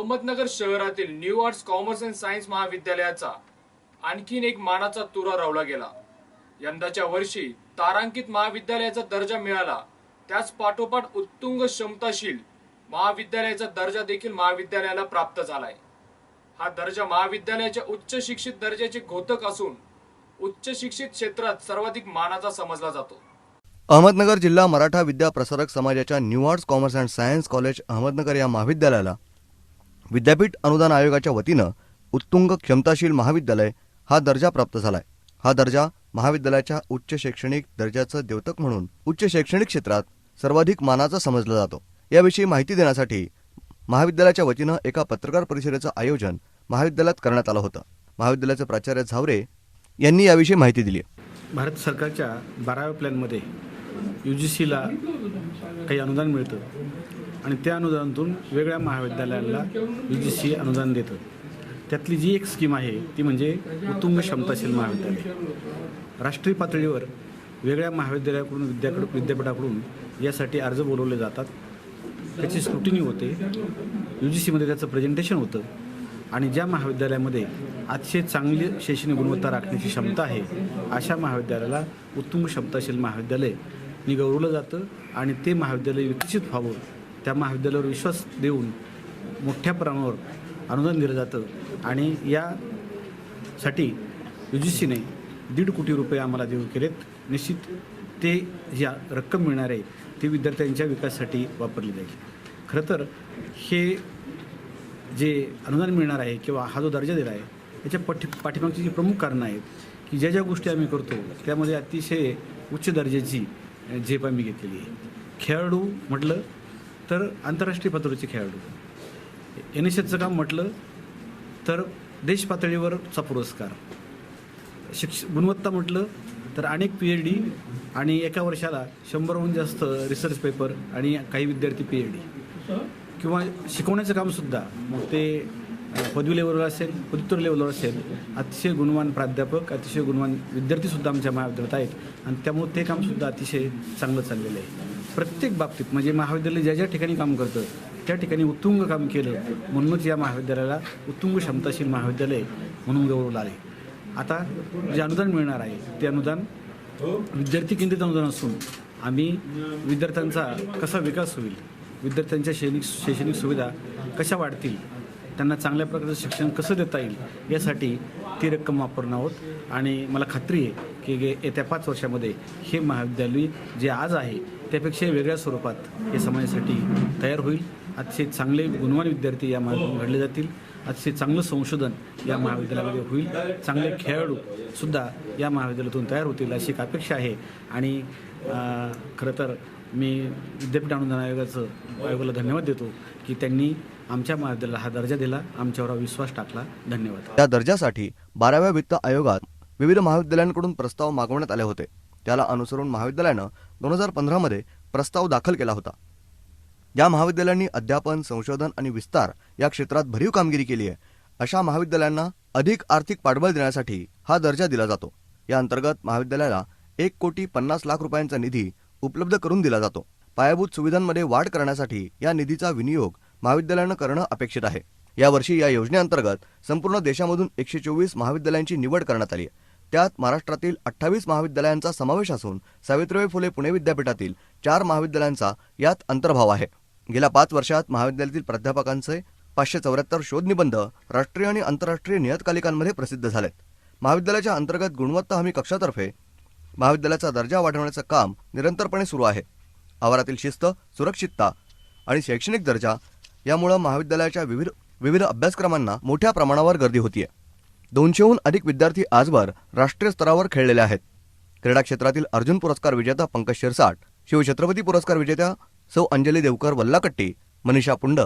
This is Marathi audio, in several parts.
अहमदनगर शहरातील new arts commerce and science महाविद्यालयाचा आणखीन एक मानाचा तुरा रावला गेला. यंदाच्या वर्षी तारांकित महाविद्यालयाचा दर्जा मिळाला. त्याच पाठोपाठ उत्तुंग क्षमताशील महाविद्यालयाचा दर्जा देखील महाविद्यालयाला प्राप्त झालाय. हा दर्जा महाविद्यालयाच्या उच्च शिक्षित दर्जाचे घोतक असून उच्च शिक्षित क्षेत्रात सर्वाधिक मानाचा समजला जातो. अहमदनगर जिल्हा मराठा विद्या प्रसारक समाजाच्या new arts commerce and science college Ahmednagar या महाविद्यालयाला विद्यापीठ अनुदान आयोगाच्या वतीनं उत्तुंग क्षमताशील महाविद्यालय हा दर्जा प्राप्त झालाय. हा दर्जा महाविद्यालयाच्या उच्च शैक्षणिक दर्जाचं द्योतक म्हणून उच्च शैक्षणिक क्षेत्रात सर्वाधिक मानाचा समजला जातो. याविषयी माहिती देण्यासाठी महाविद्यालयाच्या वतीनं एका पत्रकार परिषदेचं आयोजन महाविद्यालयात करण्यात आलं होतं. महाविद्यालयाचे प्राचार्य झावरे यांनी याविषयी माहिती दिली भारत सरकारच्या बाराव्या प्लॅनमध्ये यू जी सीला काही अनुदान मिळतं. आणि त्या अनुदानातून वेगळ्या महाविद्यालयाला यू जी सी अनुदान देतं त्यातली जी एक स्कीम आहे ती म्हणजे उत्तुंग क्षमताशील महाविद्यालय. राष्ट्रीय पातळीवर वेगळ्या महाविद्यालयाकडून विद्याकडे विद्यापीठाकडून यासाठी अर्ज बोलवले जातात. त्याची स्क्रुटिनी होते. यू जी सीमध्ये त्याचं प्रेझेंटेशन होतं. आणि ज्या महाविद्यालयामध्ये अतिशय चांगली शैक्षणिक गुणवत्ता राखण्याची क्षमता आहे अशा महाविद्यालयाला उत्तुंग क्षमताशील महाविद्यालय नि गौरवलं जातं आणि ते महाविद्यालय विकसित व्हावं त्या महाविद्यालयावर विश्वास देऊन मोठ्या प्रमाणावर अनुदान दिलं जातं. आणि यासाठी यू जी सीने दीड कोटी रुपये आम्हाला देऊ केलेत. निश्चित ते ज्या रक्कम मिळणार आहे ती विद्यार्थ्यांच्या विकासासाठी वापरली जाईल. खरं तर हे जे अनुदान मिळणार आहे किंवा हा जो दर्जा दिला आहे याच्या पाठी पाठीमागची जी प्रमुख कारणं आहेत की ज्या ज्या गोष्टी आम्ही करतो त्यामध्ये अतिशय उच्च दर्जाची झेप आम्ही घेतलेली आहे. खेळाडू म्हटलं तर आंतरराष्ट्रीय पातळीचे खेळाडू. एन एस एसचं काम म्हटलं तर देश पातळीवरचा पुरस्कार. शिक्ष गुणवत्ता म्हटलं तर अनेक पी एच डी आणि एका वर्षाला शंभरहून जास्त रिसर्च पेपर आणि काही विद्यार्थी पी एच डी किंवा शिकवण्याचं कामसुद्धा मग ते पदवी लेवलवर असेल पदव्युत्तर लेवलवर असेल अतिशय गुणवान प्राध्यापक अतिशय गुणवान विद्यार्थीसुद्धा आमच्या महाविद्यालयात आहेत. आणि त्यामुळे ते कामसुद्धा अतिशय चांगलं चाललेलं आहे. प्रत्येक बाबतीत म्हणजे महाविद्यालय ज्या ज्या ठिकाणी काम करतं त्या ठिकाणी उत्तुंग काम केलं म्हणूनच या महाविद्यालयाला उत्तुंग क्षमताशील महाविद्यालय म्हणून गौरवलं आहे. आता जे अनुदान मिळणार आहे ते अनुदान विद्यार्थी केंद्रित अनुदान असून आम्ही विद्यार्थ्यांचा कसा विकास होईल विद्यार्थ्यांच्या शैक्षणिक शैक्षणिक सुविधा कशा वाढतील त्यांना चांगल्या प्रकारचं शिक्षण कसं देता येईल यासाठी ती रक्कम वापरणार आहोत. आणि मला खात्री आहे की गे- येत्या पाच वर्षामध्ये हे महाविद्यालय जे आज आहे त्यापेक्षा वेगळ्या स्वरूपात हे समाजासाठी तयार होईल. अतिशय चांगले गुणवान विद्यार्थी या महाविद्यालयात घडले जातील. अतिशय चांगलं संशोधन या महाविद्यालयामध्ये होईल. चांगले खेळाडू सुद्धा या महाविद्यालयातून तयार होतील अशी एक अपेक्षा आहे. आणि खरं तर मी विद्यापीठ अनुदान आयोगाचं आयोगाला धन्यवाद देतो की त्यांनी आमच्या महाविद्यालयाला हा दर्जा दिला. आमच्यावर विश्वास टाकला. धन्यवाद. या दर्जासाठी बाराव्या वित्त आयोगात विविध महाविद्यालयांकडून प्रस्ताव मागवण्यात आले होते. त्याला अनुसरून महाविद्यालयानं दोन हजार पंधरामध्ये प्रस्ताव दाखल केला होता. या महाविद्यालयांनी अध्यापन संशोधन आणि विस्तार या क्षेत्रात भरीव कामगिरी केली आहे. अशा महाविद्यालयांना अधिक आर्थिक पाठबळ देण्यासाठी हा दर्जा दिला जातो. या अंतर्गत महाविद्यालयाला एक कोटी पन्नास लाख रुपयांचा निधी उपलब्ध करून दिला जातो. पायाभूत सुविधांमध्ये वाढ करण्यासाठी या निधीचा विनियोग महाविद्यालयानं करणं अपेक्षित आहे. यावर्षी या योजनेअंतर्गत संपूर्ण देशामधून एकशे चोवीस महाविद्यालयांची निवड करण्यात आली आहे. त्यात महाराष्ट्रातील अठ्ठावीस महाविद्यालयांचा समावेश असून सावित्रीबाई फुले पुणे विद्यापीठातील चार महाविद्यालयांचा यात अंतर्भाव आहे. गेल्या पाच वर्षात महाविद्यालयातील प्राध्यापकांचे पाचशे चौऱ्याहत्तर शोधनिबंध राष्ट्रीय आणि आंतरराष्ट्रीय नियतकालिकांमध्ये प्रसिद्ध झालेत. महाविद्यालयाच्या अंतर्गत गुणवत्ता हमी कक्षातर्फे महाविद्यालयाचा दर्जा वाढवण्याचं काम निरंतरपणे सुरू आहे. आवारातील शिस्त सुरक्षितता आणि शैक्षणिक दर्जा यामुळं महाविद्यालयाच्या विविध विविध अभ्यासक्रमांना मोठ्या प्रमाणावर गर्दी होतीये. दोनशेहून अधिक विद्यार्थी आजवर राष्ट्रीय स्तरावर खेळलेले आहेत. क्रीडा क्षेत्रातील अर्जुन पुरस्कार विजेता पंकज शिरसाट शिवछत्रपती पुरस्कार विजेत्या सौ अंजली देवकर वल्लाकट्टी मनीषा पुंड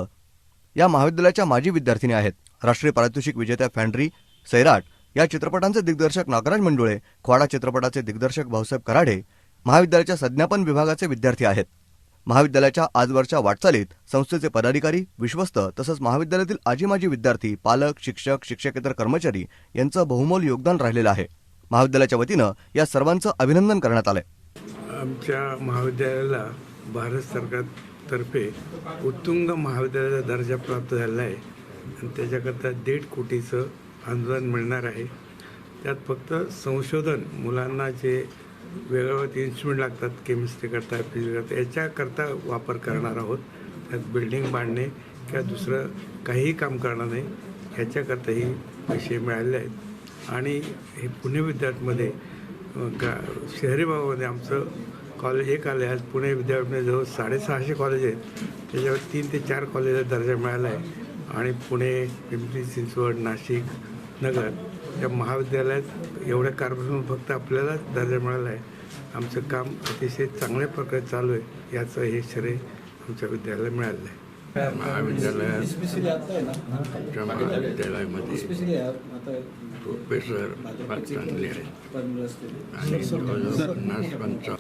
या महाविद्यालयाच्या माजी विद्यार्थिनी आहेत. राष्ट्रीय पारितोषिक विजेत्या फॅन्ड्री सैराट या चित्रपटांचे दिग्दर्शक नागराज मंडुळे ख्वाडा चित्रपटाचे दिग्दर्शक भाऊसाहेब कराडे महाविद्यालयाच्या संज्ञापन विभागाचे विद्यार्थी आहेत. महाविद्यालयाच्या आजवरच्या वाटचालीत संस्थेचे पदाधिकारी विश्वस्त तसंच महाविद्यालयातील आजी माजी विद्यार्थी पालक शिक्षक शिक्षकेतर कर्मचारी यांचं बहुमोल योगदान राहिलेलं आहे. महाविद्यालयाच्या वतीनं या सर्वांचं अभिनंदन करण्यात आलंय. आमच्या महाविद्यालयाला भारत सरकारतर्फे उत्तुंग महाविद्यालयाचा दर्जा प्राप्त झालेला आहे. आणि त्याच्याकरता दीड कोटीचं अनुदान मिळणार आहे. त्यात फक्त संशोधन मुलांना जे वेगवेगळे इन्स्ट्रुमेंट लागतात केमिस्ट्री करता फिजिक्स करता याच्याकरता वापर करणार आहोत. त्यात बिल्डिंग बांधणे किंवा दुसरं काहीही काम करणार नाही ह्याच्याकरताही पैसे मिळाले आहेत. आणि हे पुणे विद्यापीठमध्ये गा शहरी भागामध्ये आमचं कॉलेज एक आलं आहे. आज पुणे विद्यापीठामध्ये जवळ साडेसहाशे कॉलेज आहेत. त्याच्यावर तीन ते चार कॉलेजला दर्जा मिळाला आहे. आणि पुणे पिंपरी चिंचवड नाशिक नगर या महाविद्यालयात एवढ्या कारभारातून फक्त आपल्याला दर्जा मिळाला आहे. आमचं काम अतिशय चांगल्या प्रकारे चालू आहे. याचं हे श्रेय आमच्या विद्यालयाला मिळालं आहे. महाविद्यालयात आमच्या महाविद्यालयामध्ये प्रोफेसर फार चांगले आहेत. आणि जवळजवळ पन्नास पंचा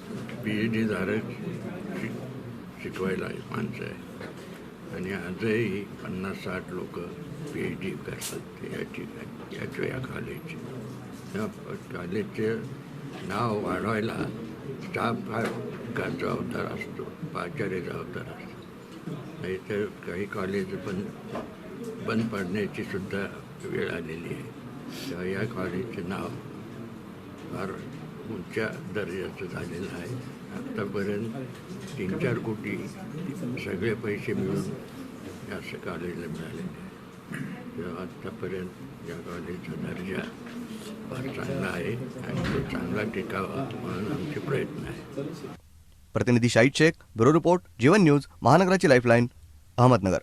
पी एच डी धारक शिक शिकवायला माणसं आहे आणि आजही पन्नास साठ लोक पी एच डी करतात या ठिकाणी याच्या या कॉलेजचे त्या कॉलेजचे नाव वाढवायला स्टाफ हा का जबाबदार असतो प्राचार्य जबाबदार असतो. नाही तर काही कॉलेज बंद बंद पडण्याची सुद्धा वेळ आलेली आहे. तेव्हा या कॉलेजचे नाव फार उंच्या दर्जाचं झालेलं आहे. आत्तापर्यंत तीन चार कोटी सगळे पैसे मिळून या असं कॉलेजला मिळालेले आत्तापर्यंत या कॉलेजचा दर्जा फार चांगला आहे आणि तो चांगला टिकावा म्हणून आमचे प्रयत्न आहे. प्रतिनिधी Shahid Shaikh bureau report Jeevan news महानगराची lifeline Ahmednagar.